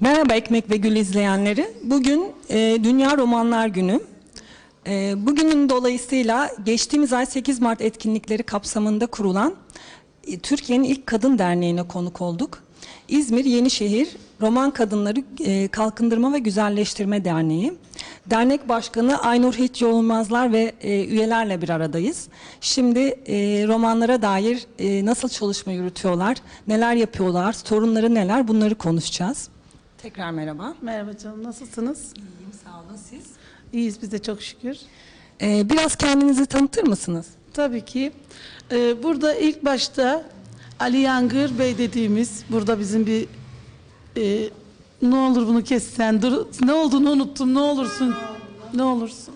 Merhaba Ekmek ve Gül izleyenleri. Bugün e, Dünya Romanlar Günü. E, bugünün dolayısıyla geçtiğimiz ay 8 Mart etkinlikleri kapsamında kurulan e, Türkiye'nin ilk kadın derneğine konuk olduk. İzmir Yenişehir Roman Kadınları e, Kalkındırma ve Güzelleştirme Derneği. Dernek Başkanı Aynur Hiç Yolmazlar ve e, üyelerle bir aradayız. Şimdi e, romanlara dair e, nasıl çalışma yürütüyorlar, neler yapıyorlar, sorunları neler bunları konuşacağız. Tekrar merhaba. Merhaba canım nasılsınız? İyiyim, sağ olun siz. İyiyiz biz de çok şükür. Ee, biraz kendinizi tanıtır mısınız? Tabii ki. Ee, burada ilk başta Ali Yangır Bey dediğimiz burada bizim bir e, ne olur bunu kessen dur ne olduğunu unuttum ne olursun ne olursun.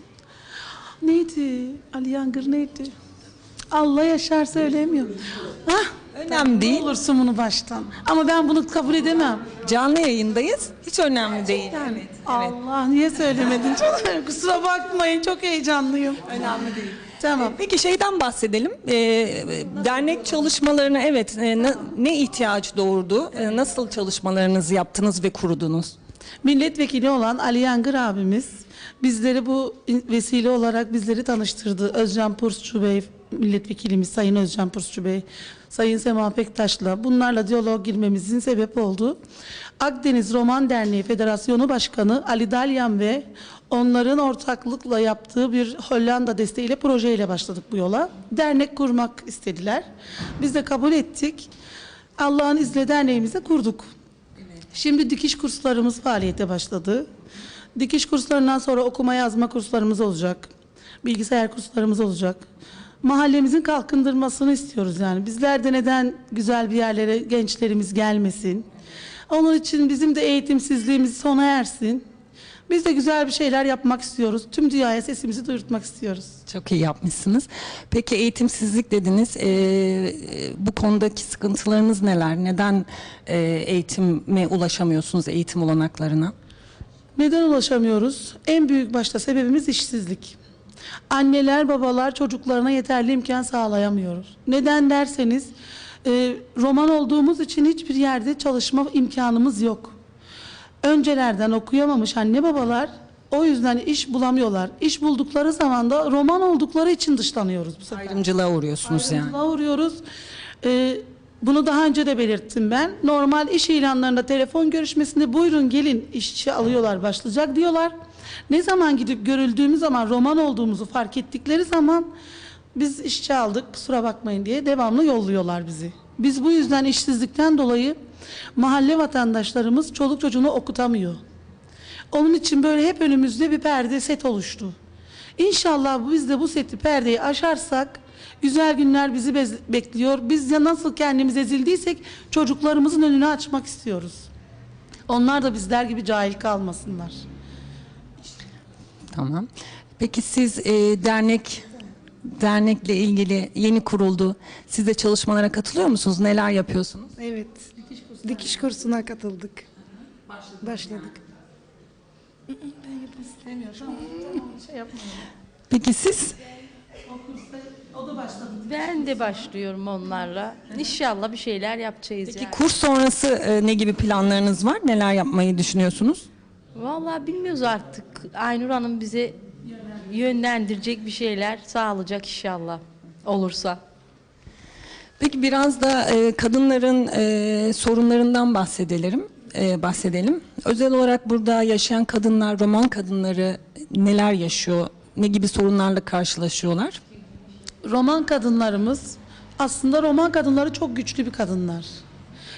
Neydi? Ali Yangır neydi? Allah yaşar söylemiyor. Hah, Önemli ne değil. olursun bunu baştan. Ama ben bunu kabul edemem. Canlı yayındayız. Hiç önemli değil. Yani. Allah niye söylemedin? Çok, kusura bakmayın çok heyecanlıyım. Önemli değil. Tamam. Peki şeyden bahsedelim. Ee, dernek çalışmalarına evet e, ne, ne ihtiyaç doğurdu? Ee, nasıl çalışmalarınızı yaptınız ve kurdunuz? Milletvekili olan Ali Yangır abimiz bizleri bu vesile olarak bizleri tanıştırdı. Özcan Pursçu Bey milletvekilimiz Sayın Özcan Pursçu Bey, Sayın Sema Pektaş'la bunlarla diyalog girmemizin sebep oldu. Akdeniz Roman Derneği Federasyonu Başkanı Ali Dalyan ve onların ortaklıkla yaptığı bir Hollanda desteğiyle projeyle başladık bu yola. Dernek kurmak istediler. Biz de kabul ettik. Allah'ın izniyle derneğimizi kurduk. Şimdi dikiş kurslarımız faaliyete başladı. Dikiş kurslarından sonra okuma yazma kurslarımız olacak. Bilgisayar kurslarımız olacak. Mahallemizin kalkındırmasını istiyoruz yani. Bizler de neden güzel bir yerlere gençlerimiz gelmesin? Onun için bizim de eğitimsizliğimiz sona ersin. Biz de güzel bir şeyler yapmak istiyoruz. Tüm dünyaya sesimizi duyurtmak istiyoruz. Çok iyi yapmışsınız. Peki eğitimsizlik dediniz. Ee, bu konudaki sıkıntılarınız neler? Neden e, eğitime ulaşamıyorsunuz, eğitim olanaklarına? Neden ulaşamıyoruz? En büyük başta sebebimiz işsizlik. Anneler, babalar çocuklarına yeterli imkan sağlayamıyoruz. Neden derseniz, e, roman olduğumuz için hiçbir yerde çalışma imkanımız yok. Öncelerden okuyamamış anne babalar o yüzden iş bulamıyorlar. İş buldukları zaman da roman oldukları için dışlanıyoruz bu sefer. Ayrımcılığa uğruyorsunuz yani. Ayrıntıla uğruyoruz. Ee, bunu daha önce de belirttim ben. Normal iş ilanlarında telefon görüşmesinde buyurun gelin işçi alıyorlar başlayacak diyorlar. Ne zaman gidip görüldüğümüz zaman roman olduğumuzu fark ettikleri zaman biz işçi aldık kusura bakmayın diye devamlı yolluyorlar bizi. Biz bu yüzden işsizlikten dolayı mahalle vatandaşlarımız çoluk çocuğunu okutamıyor. Onun için böyle hep önümüzde bir perde set oluştu. İnşallah biz de bu seti perdeyi aşarsak güzel günler bizi bekliyor. Biz ya nasıl kendimiz ezildiysek çocuklarımızın önünü açmak istiyoruz. Onlar da bizler gibi cahil kalmasınlar. Tamam. Peki siz e, dernek dernekle ilgili yeni kuruldu. Siz de çalışmalara katılıyor musunuz? Neler yapıyorsunuz? Evet. Dikiş kursuna katıldık. Başladık. Peki siz? Ben de başlıyorum onlarla. İnşallah bir şeyler yapacağız Peki yani. kurs sonrası e, ne gibi planlarınız var? Neler yapmayı düşünüyorsunuz? Vallahi bilmiyoruz artık. Aynur Hanım bize yönlendirecek bir şeyler sağlayacak inşallah. Olursa. Peki biraz da e, kadınların e, sorunlarından bahsedelim. e, bahsedelim. Özel olarak burada yaşayan kadınlar, roman kadınları neler yaşıyor? Ne gibi sorunlarla karşılaşıyorlar? Roman kadınlarımız aslında roman kadınları çok güçlü bir kadınlar.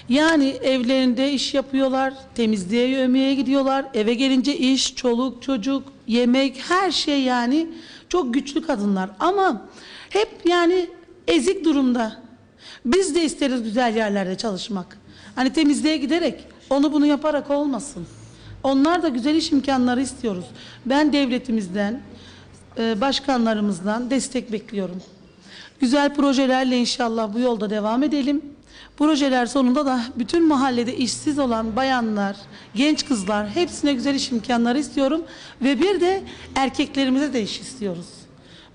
Yani evlerinde iş yapıyorlar, temizliğe yövmeye gidiyorlar, eve gelince iş, çoluk, çocuk, yemek, her şey yani çok güçlü kadınlar. Ama hep yani ezik durumda. Biz de isteriz güzel yerlerde çalışmak. Hani temizliğe giderek, onu bunu yaparak olmasın. Onlar da güzel iş imkanları istiyoruz. Ben devletimizden, e, başkanlarımızdan destek bekliyorum. Güzel projelerle inşallah bu yolda devam edelim. Projeler sonunda da bütün mahallede işsiz olan bayanlar, genç kızlar hepsine güzel iş imkanları istiyorum ve bir de erkeklerimize de iş istiyoruz.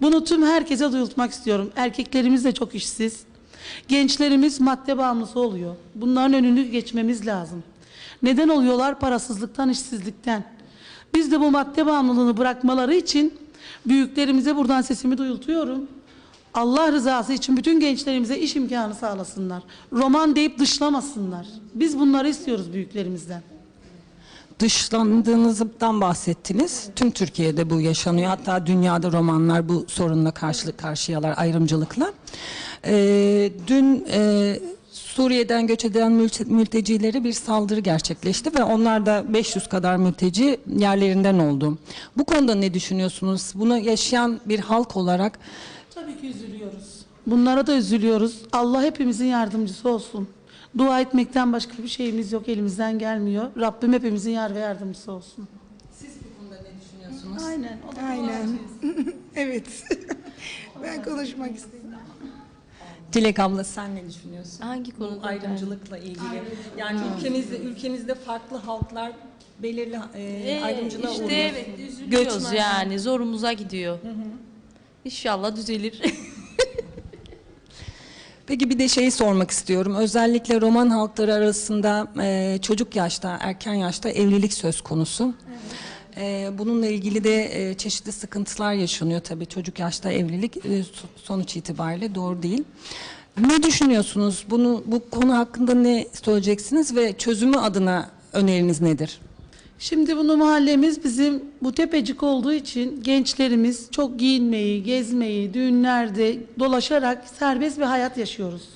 Bunu tüm herkese duyurtmak istiyorum. Erkeklerimiz de çok işsiz. Gençlerimiz madde bağımlısı oluyor. Bunların önünü geçmemiz lazım. Neden oluyorlar? Parasızlıktan, işsizlikten. Biz de bu madde bağımlılığını bırakmaları için büyüklerimize buradan sesimi duyultuyorum. Allah rızası için bütün gençlerimize iş imkanı sağlasınlar. Roman deyip dışlamasınlar. Biz bunları istiyoruz büyüklerimizden. Dışlandığınızdan bahsettiniz. Tüm Türkiye'de bu yaşanıyor. Hatta dünyada romanlar bu sorunla karşı karşıyalar ayrımcılıkla. Ee, dün e, Suriye'den göç eden mülte- mültecilere bir saldırı gerçekleşti ve onlar da 500 kadar mülteci yerlerinden oldu. Bu konuda ne düşünüyorsunuz? Bunu yaşayan bir halk olarak Tabii ki üzülüyoruz. Bunlara da üzülüyoruz. Allah hepimizin yardımcısı olsun. Dua etmekten başka bir şeyimiz yok, elimizden gelmiyor. Rabbim hepimizin yar ve yardımcısı olsun. siz bu konuda ne düşünüyorsunuz? Aynen. o da Aynen. evet. ben konuşmak istedim. Dilek abla sen ne düşünüyorsun? Hangi Bu konuda? ayrımcılıkla ilgili. Yani ülkemizde ülkemizde farklı halklar belirli e, Ee, ayrımcılığa işte uğruyor. evet üzülüyoruz Göçmen. yani zorumuza gidiyor. İnşallah düzelir. Peki bir de şeyi sormak istiyorum. Özellikle Roman halkları arasında e, çocuk yaşta, erken yaşta evlilik söz konusu. E, bununla ilgili de e, çeşitli sıkıntılar yaşanıyor tabii. Çocuk yaşta evlilik e, so- sonuç itibariyle doğru değil. Ne düşünüyorsunuz? Bunu bu konu hakkında ne söyleyeceksiniz ve çözümü adına öneriniz nedir? Şimdi bunu mahallemiz bizim bu tepecik olduğu için gençlerimiz çok giyinmeyi, gezmeyi, düğünlerde dolaşarak serbest bir hayat yaşıyoruz.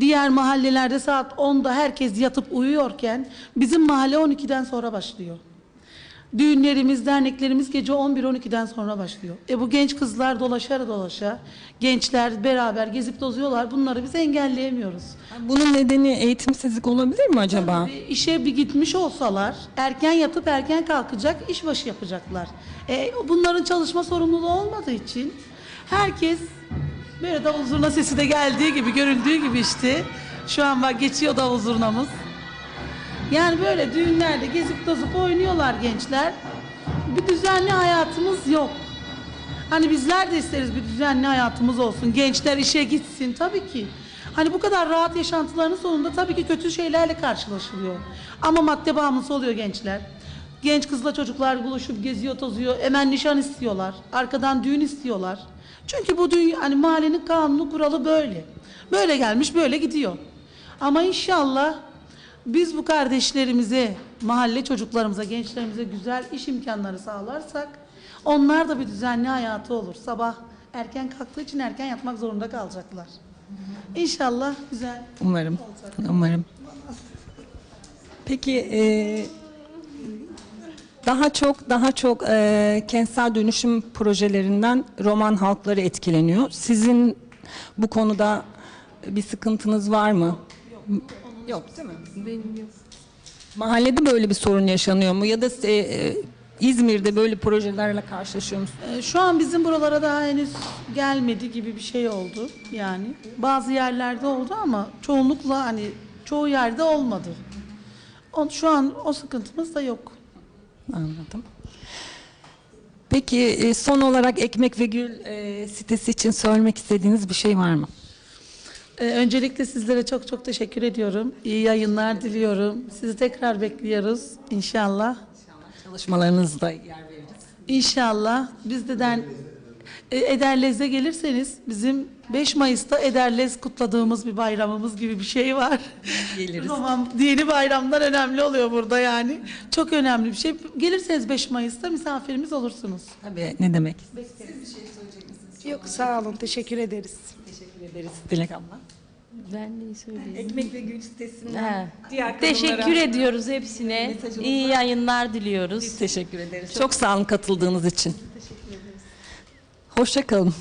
Diğer mahallelerde saat 10'da herkes yatıp uyuyorken bizim mahalle 12'den sonra başlıyor. Düğünlerimiz, derneklerimiz gece 11-12'den sonra başlıyor. E bu genç kızlar dolaşa dolaşa, gençler beraber gezip tozuyorlar. Bunları biz engelleyemiyoruz. Bunun nedeni eğitimsizlik olabilir mi acaba? Bir işe bir gitmiş olsalar erken yatıp erken kalkacak, işbaşı yapacaklar. E, bunların çalışma sorumluluğu olmadığı için herkes böyle davul zurna sesi de geldiği gibi, görüldüğü gibi işte. Şu an bak geçiyor davul zurnamız. Yani böyle düğünlerde gezip tozup oynuyorlar gençler. Bir düzenli hayatımız yok. Hani bizler de isteriz bir düzenli hayatımız olsun. Gençler işe gitsin tabii ki. Hani bu kadar rahat yaşantılarının sonunda tabii ki kötü şeylerle karşılaşılıyor. Ama madde bağımlısı oluyor gençler. Genç kızla çocuklar buluşup geziyor tozuyor. Hemen nişan istiyorlar. Arkadan düğün istiyorlar. Çünkü bu dünya hani mahallenin kanunu kuralı böyle. Böyle gelmiş böyle gidiyor. Ama inşallah biz bu kardeşlerimize, mahalle çocuklarımıza, gençlerimize güzel iş imkanları sağlarsak onlar da bir düzenli hayatı olur. Sabah erken kalktığı için erken yatmak zorunda kalacaklar. İnşallah güzel. Umarım. Umarım. Peki e, daha çok daha çok e, kentsel dönüşüm projelerinden roman halkları etkileniyor. Sizin bu konuda bir sıkıntınız var mı? Yok, değil mi? Benim yok. Mahallede böyle bir sorun yaşanıyor mu ya da e, e, İzmir'de böyle projelerle karşılaşıyor musunuz? Ee, Şu an bizim buralara daha henüz gelmedi gibi bir şey oldu yani. Bazı yerlerde oldu ama çoğunlukla hani çoğu yerde olmadı. O, şu an o sıkıntımız da yok. Anladım. Peki e, son olarak Ekmek ve Gül e, sitesi için söylemek istediğiniz bir şey var mı? Ee, öncelikle sizlere çok çok teşekkür ediyorum. İyi yayınlar diliyorum. Sizi tekrar bekliyoruz inşallah. Çalışmalarınızda yer veririz. İnşallah biz de den Ederlez'e gelirseniz bizim 5 Mayıs'ta Ederlez kutladığımız bir bayramımız gibi bir şey var. Geliriz. Roman dini bayramlar önemli oluyor burada yani. Çok önemli bir şey. Gelirseniz 5 Mayıs'ta misafirimiz olursunuz. Tabii ne demek? Yok sağ olun teşekkür ederiz. Teşekkür ederiz Dilek abla. Ben neyi söyleyeyim? Ekmek ve Gül sitesinden diğer Teşekkür ediyoruz hepsine. İyi yayınlar diliyoruz. Biz teşekkür ederiz. Çok sağ olun katıldığınız için. Teşekkür ederiz. Hoşça kalın.